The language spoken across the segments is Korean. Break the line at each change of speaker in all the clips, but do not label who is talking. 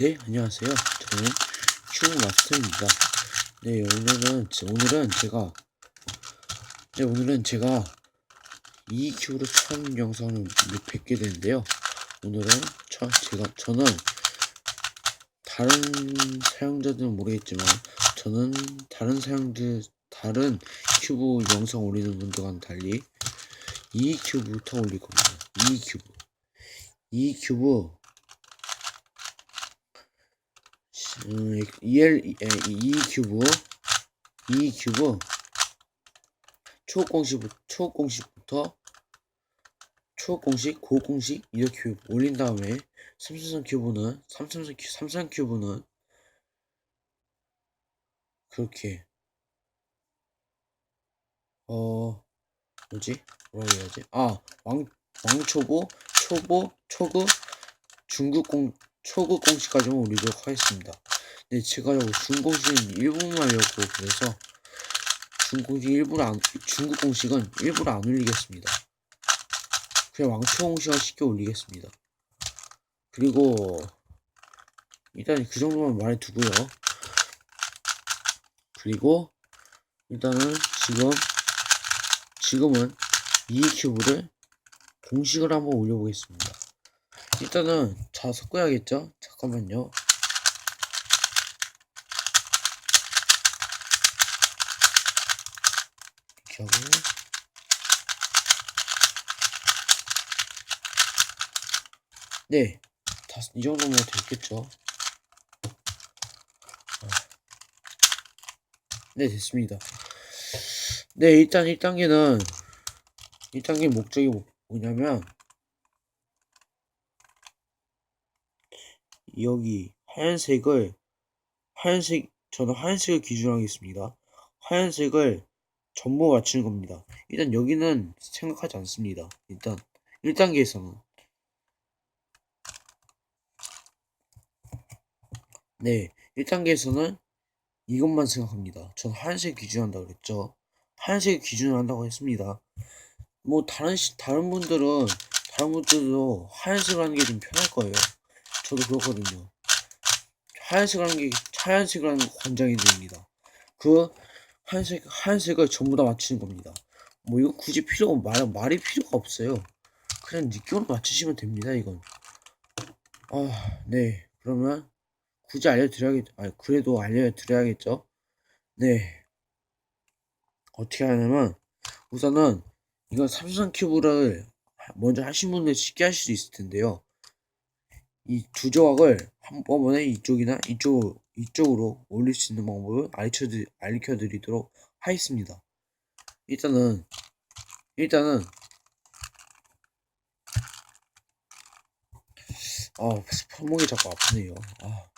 네, 안녕하세요. 저는 큐브 마스터입니다. 네, 오늘은, 오늘은 제가, 네, 오늘은 제가 이 큐브로 처음 영상을 뵙게 되는데요. 오늘은 저, 제가, 저는 다른 사용자들은 모르겠지만, 저는 다른 사용들, 다른 큐브 영상 올리는 분들과는 달리 이 큐브부터 올릴 겁니다. 이 큐브. 이 큐브 음, EL, 에, E 큐브, E 큐브, 초급 공식, 초급 공식부터 초급 공식, 고급 공식, 이렇게 올린 다음에 삼성선 큐브는, 삼성선 큐, 삼성 큐브는 그렇게, 어, 뭐지? 뭐라고 해야지? 아, 왕, 왕초보, 초보, 초급, 중급 공, 초급 공식까지만 올리도록 하겠습니다. 네, 제가 여기 중공식은 하려고 그래서 중공식 일부러 안, 중급 공식은 일부러 안 올리겠습니다. 그냥 왕초 공식을 쉽게 올리겠습니다. 그리고 일단 그 정도만 말해두고요. 그리고 일단은 지금 지금은 이 큐브를 공식을 한번 올려보겠습니다. 일단은 자 섞어야겠죠? 잠깐만요. 하고 네, 다, 이 정도면 됐겠죠? 어. 네, 됐습니다. 네, 일단 1단계는 1단계 목적이 뭐- 뭐냐면 여기 하얀색을 하얀색 저는 하얀색을 기준으로 하겠습니다. 하얀색을 전부 맞추는 겁니다. 일단 여기는 생각하지 않습니다. 일단 1단계에서는 네 1단계에서는 이것만 생각합니다. 전 하얀색 기준 한다고 그랬죠. 하얀색 기준을 한다고 했습니다. 뭐 다른 시, 다른 분들은 다른 분들도 하얀색을 하는 게 좀 편할 거예요. 저도 그렇거든요. 하얀색 하는 게 하얀색을 하는 게 권장이 됩니다. 그 하얀색 하얀색을 전부 다 맞추는 겁니다. 뭐 이거 굳이 필요 말 말이 필요가 없어요. 그냥 느낌으로 맞추시면 됩니다. 이건. 아, 네. 그러면 굳이 알려드려야겠. 아, 그래도 알려드려야겠죠. 네. 어떻게 하냐면 우선은 이건 삼성 큐브를 먼저 하신 분들 쉽게 하실 수 있을 텐데요. 이 두 조각을 한꺼번에 이쪽이나 이쪽, 이쪽으로 올릴 수 있는 방법을 알려드, 알려드리도록 하겠습니다. 일단은, 일단은, 아, 손목이 자꾸 아프네요. 아,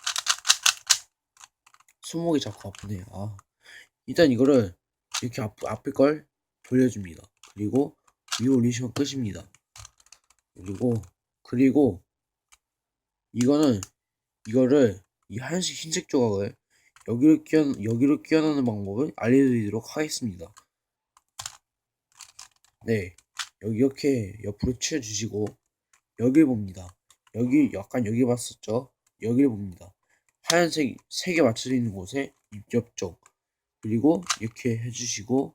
손목이 자꾸 아프네요. 아, 일단 이거를 이렇게 앞, 앞에 걸 돌려줍니다. 그리고 위에 올리시면 끝입니다. 그리고, 그리고, 이거는 이거를 이 하얀색 흰색 조각을 여기로 끼워 여기로 끼워넣는 방법을 알려드리도록 하겠습니다. 네, 여기 이렇게 옆으로 치워주시고 여길 봅니다. 여기 약간 여기 봤었죠? 여기를 봅니다. 하얀색 세개 맞춰져 있는 곳에 옆쪽 그리고 이렇게 해주시고